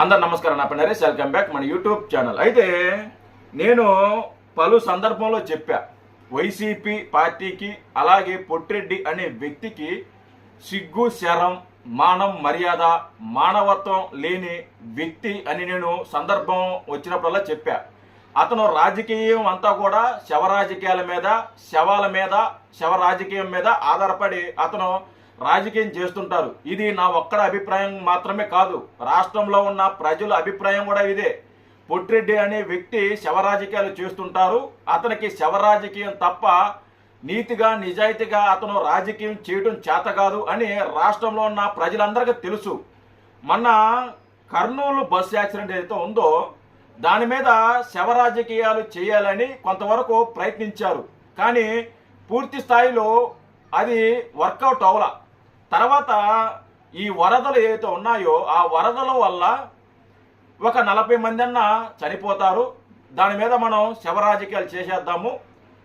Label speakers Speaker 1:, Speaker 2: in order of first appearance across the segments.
Speaker 1: అందరు నమస్కారం. నా పేరు నరేష్. వెల్కమ్ బ్యాక్ మన యూట్యూబ్ ఛానల్ అయితే నేను పలు సందర్భంలో చెప్పా. వైసీపీ పార్టీకి అలాగే పొట్టిరెడ్డి అనే వ్యక్తికి సిగ్గు శరం మానం మర్యాద మానవత్వం లేని వ్యక్తి అని నేను సందర్భం వచ్చినప్పుడల్లా చెప్పా. అతను రాజకీయం అంతా కూడా శవ రాజకీయాల మీద శవాల మీద శవ రాజకీయం మీద ఆధారపడి అతను రాజకీయం చేస్తుంటారు. ఇది నా ఒక్కడ అభిప్రాయం మాత్రమే కాదు. రాష్ట్రంలో ఉన్న ప్రజల అభిప్రాయం కూడా ఇదే. పొట్టిరెడ్డి అనే వ్యక్తి శవ రాజకీయాలు చేస్తుంటారు. అతనికి శవ రాజకీయం తప్ప నీతిగా నిజాయితీగా అతను రాజకీయం చేయడం చేత కాదు అని రాష్ట్రంలో ఉన్న ప్రజలందరికీ తెలుసు. మొన్న కర్నూలు బస్ యాక్సిడెంట్ ఏదైతే ఉందో దాని మీద శవ రాజకీయాలు చేయాలని కొంతవరకు ప్రయత్నించారు. కానీ పూర్తి స్థాయిలో అది వర్కౌట్ అవ్వల తర్వాత ఈ వరదలు ఏవైతే ఉన్నాయో ఆ వరదల వల్ల ఒక నలభై మంది అన్న చనిపోతారు. దాని మీద మనం శవ రాజకీయాలు చేసేద్దాము.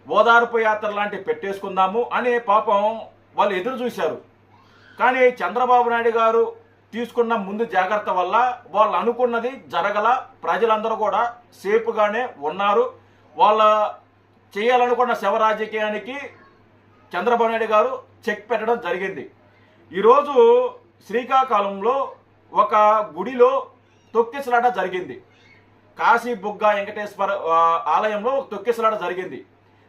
Speaker 1: ఓదార్పు యాత్ర లాంటివి పెట్టేసుకుందాము అని పాపం వాళ్ళు ఎదురు చూశారు. కానీ చంద్రబాబు నాయుడు గారు తీసుకున్న ముందు జాగ్రత్త వల్ల వాళ్ళు అనుకున్నది జరగల. ప్రజలందరూ కూడా సేఫ్గానే ఉన్నారు. వాళ్ళ చేయాలనుకున్న శవ రాజకీయానికి చంద్రబాబు నాయుడు గారు చెక్ పెట్టడం జరిగింది. ఈరోజు శ్రీకాకుళంలో ఒక గుడిలో తొక్కిసలాట జరిగింది. కాశీ బుగ్గ వెంకటేశ్వర ఆలయంలో ఒక తొక్కిసలాట జరిగింది.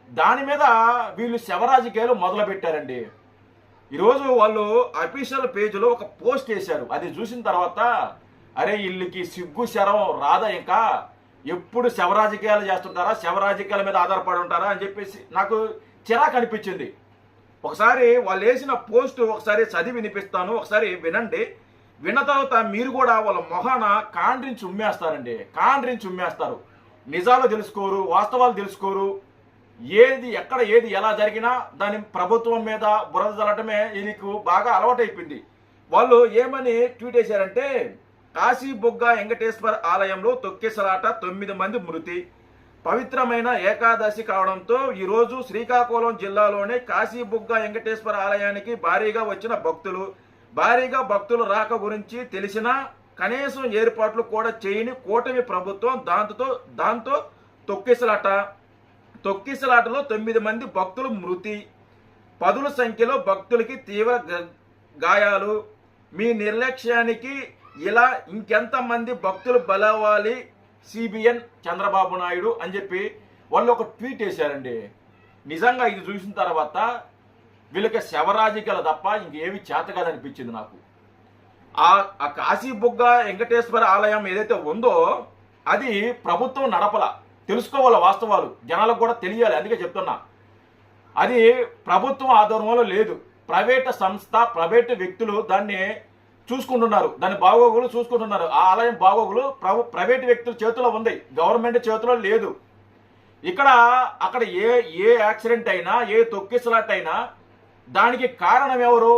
Speaker 1: దాని మీద వీళ్ళు శవరాజకీయాలు మొదలుపెట్టారండి. ఈరోజు వాళ్ళు అఫీషియల్ పేజీలో ఒక పోస్ట్ వేశారు. అది చూసిన తర్వాత అరే వీళ్ళకి సిగ్గు శరం రాదా ఇంకా? ఎప్పుడు శవరాజకీయాలు చేస్తుంటారా? శవరాజకీయాల మీద ఆధారపడి ఉంటారా? అని చెప్పేసి నాకు చిరాకు అనిపించింది. ఒకసారి వాళ్ళు వేసిన పోస్ట్ ఒకసారి చదివి వినిపిస్తాను ఒకసారి వినండి. విన్న తర్వాత మీరు కూడా వాళ్ళ మొహాన కాండ్రించి ఉమ్మేస్తారండి. కాండ్రించి ఉమ్మేస్తారు. నిజాలు తెలుసుకోరు వాస్తవాలు తెలుసుకోరు. ఏది ఎక్కడ ఏది ఎలా జరిగినా దాని ప్రభుత్వం మీద బురద చల్లటమే వీళ్ళకు బాగా అలవాటైపోయింది. వాళ్ళు ఏమని ట్వీట్ చేశారంటే కాశీ బొగ్గ వెంకటేశ్వర ఆలయంలో తొక్కేసలాట తొమ్మిది మంది మృతి. పవిత్రమైన ఏకాదశి కావడంతో ఈరోజు శ్రీకాకుళం జిల్లాలోనే కాశీబుగ్గ వెంకటేశ్వర ఆలయానికి భారీగా వచ్చిన భక్తులు. భారీగా భక్తుల రాక గురించి తెలిసినా కనీసం ఏర్పాట్లు కూడా చేయని కూటమి ప్రభుత్వం దాంతో దాంతో తొక్కిసలాట. తొక్కిసలాటలో తొమ్మిది మంది భక్తులు మృతి. పదుల సంఖ్యలో భక్తులకి తీవ్ర గాయాలు. మీ నిర్లక్ష్యానికి ఇలా ఇంకెంతమంది భక్తులు బలవాలి సిబిఎన్ చంద్రబాబు నాయుడు అని చెప్పి వాళ్ళు ఒక ట్వీట్ వేశారండి. నిజంగా ఇది చూసిన తర్వాత వీళ్ళకి శవరాజికల తప్ప ఇంకేమి చేత కాదనిపించింది నాకు. ఆ కాశీ బుగ్గ వెంకటేశ్వర ఆలయం ఏదైతే ఉందో అది ప్రభుత్వం నడపల. తెలుసుకోవాలి వాస్తవాలు. జనాలకు కూడా తెలియాలి. అందుకే చెప్తున్నా. అది ప్రభుత్వం ఆధ్వర్యంలో లేదు. ప్రైవేట్ సంస్థ ప్రైవేట్ వ్యక్తులు దాన్ని చూసుకుంటున్నారు. దాని బాగోగులు చూసుకుంటున్నారు. ఆ ఆలయం బాగోగులు ప్రభు ప్రైవేట్ వ్యక్తుల చేతిలో ఉంది. గవర్నమెంట్ చేతిలో లేదు. ఇక్కడ అక్కడ ఏ ఏ యాక్సిడెంట్ అయినా ఏ తొక్కిసలాట్ అయినా దానికి కారణం ఎవరు?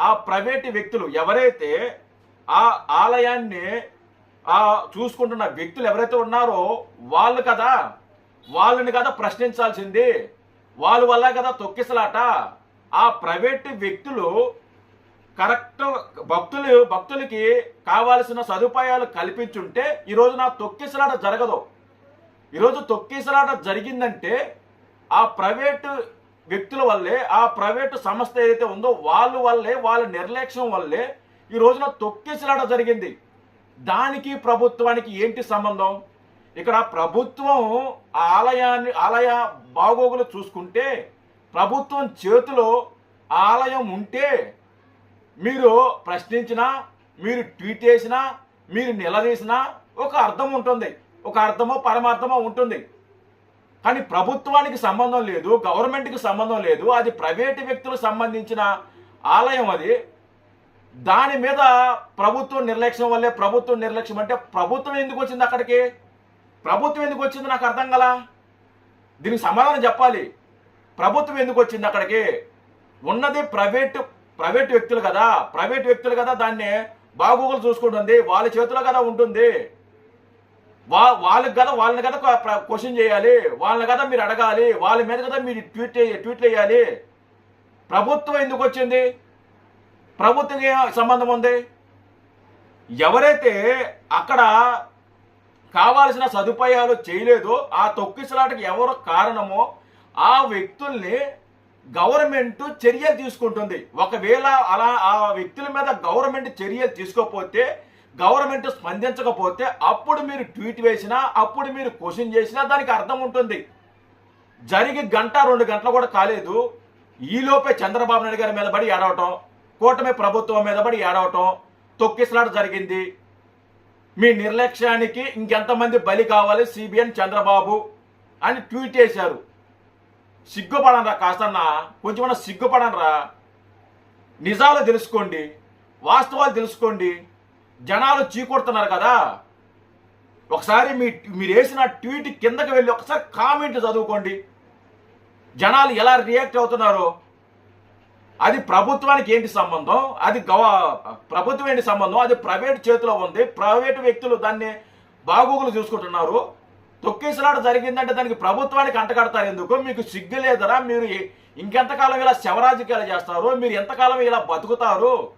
Speaker 1: ఆ ప్రైవేట్ వ్యక్తులు. ఎవరైతే ఆ ఆలయాన్ని ఆ చూసుకుంటున్న వ్యక్తులు ఎవరైతే ఉన్నారో వాళ్ళు కదా వాళ్ళని కదా ప్రశ్నించాల్సింది. వాళ్ళ వల్ల కదా తొక్కిసలాట ఆ ప్రైవేట్ వ్యక్తులు కరెక్ట్ భక్తులు భక్తులకి కావాల్సిన సదుపాయాలు కల్పించుంటే ఈరోజు నా తొక్కిసలాట జరగదు. ఈరోజు తొక్కిసలాట జరిగిందంటే ఆ ప్రైవేటు వ్యక్తుల వల్లే ఆ ప్రైవేటు సంస్థ ఏదైతే ఉందో వాళ్ళ వల్లే వాళ్ళ నిర్లక్ష్యం వల్లే ఈ రోజున తొక్కిసలాట జరిగింది. దానికి ప్రభుత్వానికి ఏంటి సంబంధం? ఇక్కడ ప్రభుత్వం ఆ ఆలయాన్ని ఆలయ బాగోగులు చూసుకుంటే ప్రభుత్వం చేతిలో ఆ ఆలయం ఉంటే మీరు ప్రశ్నించినా మీరు ట్వీట్ చేసినా మీరు నిలదీసినా ఒక అర్థం ఉంటుంది. ఒక అర్థమో పరమార్థమో ఉంటుంది. కానీ ప్రభుత్వానికి సంబంధం లేదు గవర్నమెంట్కి సంబంధం లేదు అది ప్రైవేటు వ్యక్తులకు సంబంధించిన ఆలయం అది. దాని మీద ప్రభుత్వం నిర్లక్ష్యం వల్లే ప్రభుత్వం నిర్లక్ష్యం అంటే ప్రభుత్వం ఎందుకు వచ్చింది అక్కడికి? ప్రభుత్వం ఎందుకు వచ్చింది నాకు అర్థం కదా దీనికి సమాధానం చెప్పాలి. ప్రభుత్వం ఎందుకు వచ్చింది అక్కడికి? ఉన్నది ప్రైవేట్ ప్రైవేట్ వ్యక్తులు కదా ప్రైవేట్ వ్యక్తులు కదా దాన్ని బాగోగులు చూసుకుంటుంది. వాళ్ళ చేతిలో కదా ఉంటుంది. వా వాళ్ళకి కదా వాళ్ళని కదా క్వశ్చన్ చేయాలి. వాళ్ళని కదా మీరు అడగాలి. వాళ్ళ మీద కదా మీరు ట్వీట్ ట్వీట్లు వేయాలి. ప్రభుత్వం ఎందుకు వచ్చింది? ప్రభుత్వం ఏ సంబంధం ఉంది? ఎవరైతే అక్కడ కావాల్సిన సదుపాయాలు చేయలేదో ఆ తొక్కిసలాటకి ఎవరు కారణమో ఆ వ్యక్తుల్ని గవర్నమెంట్ చర్యలు తీసుకుంటుంది. ఒకవేళ అలా ఆ వ్యక్తుల మీద గవర్నమెంట్ చర్యలు తీసుకోకపోతే గవర్నమెంట్ స్పందించకపోతే అప్పుడు మీరు ట్వీట్ వేసినా అప్పుడు మీరు క్వశ్చన్ చేసినా దానికి అర్థం ఉంటుంది. జరిగి గంట రెండు గంటలు కూడా కాలేదు. ఈలోపే చంద్రబాబు నాయుడు గారి మీద పడి ఏడవటం కూటమి ప్రభుత్వం మీద పడి ఏడవటం తొక్కిసలాట జరిగింది. మీ నిర్లక్ష్యానికి ఇంకెంతమంది బలి కావాలి సిబిఎన్ చంద్రబాబు అని ట్వీట్ చేశారు. సిగ్గుపడనరా కాస్తన్నా కొంచెమన్నా సిగ్గుపడనరా నిజాలు తెలుసుకోండి వాస్తవాలు తెలుసుకోండి జనాలు చీకొడుతున్నారు కదా. ఒకసారి మీ మీరు వేసిన ట్వీట్ కిందకి వెళ్ళి ఒకసారి కామెంట్ చదువుకోండి. జనాలు ఎలా రియాక్ట్ అవుతున్నారో. అది ప్రభుత్వానికి ఏంటి సంబంధం? అది గవ ప్రభుత్వం ఏంటి సంబంధం? అది ప్రైవేట్ చేతిలో ఉంది. ప్రైవేట్ వ్యక్తులు దాన్ని బాగోగులు చూసుకుంటున్నారు. తొక్కేసలాట జరిగిందంటే దానికి ప్రభుత్వానికి అంటగడతారు ఎందుకు? మీకు సిగ్గు లేదరా? మీరు ఇంకెంతకాలం ఇలా శవరాజకీయాలు చేస్తారు? మీరు ఎంతకాలం ఇలా బతుకుతారు?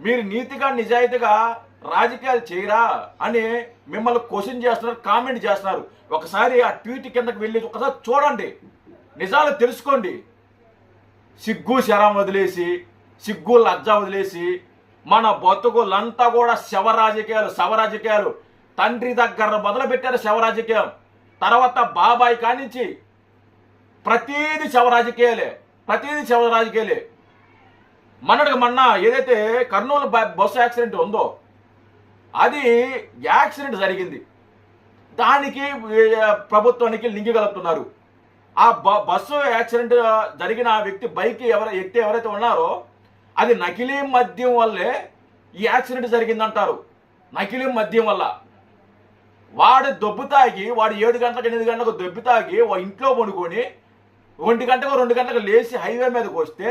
Speaker 1: మీరు నీతిగా నిజాయితీగా రాజకీయాలు చేయరా? అని మిమ్మల్ని క్వశ్చన్ చేస్తున్నారు కామెంట్ చేస్తున్నారు. ఒకసారి ఆ ట్వీట్ కిందకి వెళ్ళి ఒకసారి చూడండి. నిజాలు తెలుసుకోండి. సిగ్గు శరం వదిలేసి సిగ్గు లజ్జ వదిలేసి మన బతుకులంతా కూడా శవ రాజకీయాలు శవ రాజకీయాలు తండ్రి దగ్గర మొదలుపెట్టారు శవరాజకీయం. తర్వాత బాబాయ్ కానించి ప్రతీది శవరాజకీయాలే ప్రతీది శవరాజకీయాలే. మొన్నటికి మొన్న ఏదైతే కర్నూలు బ- బస్సు యాక్సిడెంట్ ఉందో అది యాక్సిడెంట్ జరిగింది. దానికి ప్రభుత్వానికి లింక్ కలుపుతున్నారు. ఆ బ- బస్సు యాక్సిడెంట్ జరిగిన ఆ వ్యక్తి బైక్ ఎవరు వ్యక్తి ఎవరైతే ఉన్నారో అది నకిలీ మద్యం వల్లే ఈ యాక్సిడెంట్ జరిగిందంటారు. నకిలీ మద్యం వల్ల. వాడు దొబ్బు తాగి వాడు ఏడు గంటలకు ఎనిమిది గంటలకు దొబ్బు తాగి వా ఇంట్లో పడుకొని ఒంటి గంటకు రెండు గంటలకు లేచి హైవే మీదకి వస్తే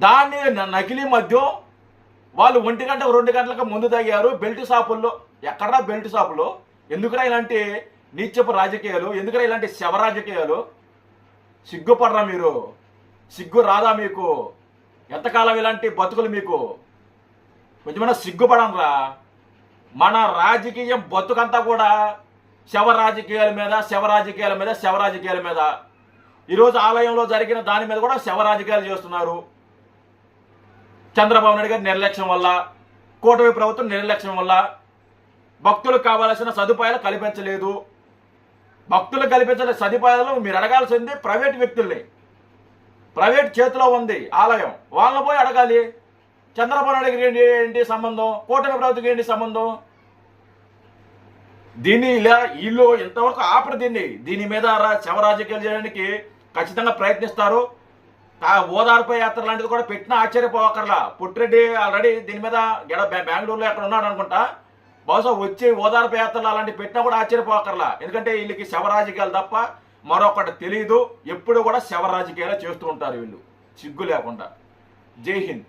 Speaker 1: దాన్ని నకిలీ మద్యం వాళ్ళు ఒంటి గంటకు రెండు గంటలకు ముందు తాగారు. బెల్ట్ షాపుల్లో ఎక్కడా బెల్ట్ షాపులో? ఎందుకురా ఇలాంటి నీచపు రాజకీయాలు? ఎందుకురా ఇలాంటి శవ రాజకీయాలు? సిగ్గుపడరా మీరు? సిగ్గు రాదా మీకు? ఎంతకాలం ఇలాంటి బతుకులు మీకు? కొంచెమైనా సిగ్గుపడనరా మన రాజకీయం బతుకంతా కూడా శవ రాజకీయాల మీద శవ రాజకీయాల మీద శవ రాజకీయాల మీద ఈరోజు ఆలయంలో జరిగిన దాని మీద కూడా శవ రాజకీయాలు చేస్తున్నారు. చంద్రబాబు నాయుడు గారి నిర్లక్ష్యం వల్ల కూటమి ప్రభుత్వం నిర్లక్ష్యం వల్ల భక్తులకు కావాల్సిన సదుపాయాలు కల్పించలేదు. భక్తులకు కల్పించిన సదుపాయాలు మీరు అడగాల్సింది ప్రైవేట్ వ్యక్తుల్ని. ప్రైవేట్ చేతిలో ఉంది ఆలయం. వాళ్ళని పోయి అడగాలి. చంద్రబాబు నాయుడు గారికి ఏంటి ఏంటి సంబంధం? కూటమి ప్రభుత్వం ఏంటి సంబంధం? దీన్ని ఇలా వీళ్ళు ఇంతవరకు ఆపరు దీన్ని. దీని మీద శవ రాజకీయాలు చేయడానికి ఖచ్చితంగా ప్రయత్నిస్తారు. ఆ ఓదార్పు యాత్ర లాంటిది కూడా పెట్టినా ఆశ్చర్యపోవక్కర్లా పుట్టిరెడ్డి ఆల్రెడీ దీని మీద గెడ బెంగళూరులో ఎక్కడ ఉన్నాడు అనుకుంటా? బహుశా వచ్చి ఓదార్పు యాత్రలు అలాంటివి పెట్టినా కూడా ఆశ్చర్యపోవక్కర్లా ఎందుకంటే వీళ్ళకి శవ రాజకీయాలు తప్ప మరొకటి తెలియదు ఎప్పుడు కూడా శవ రాజకీయాలు చేస్తూ ఉంటారు వీళ్ళు. సిగ్గు లేకుండా. జై హింద్.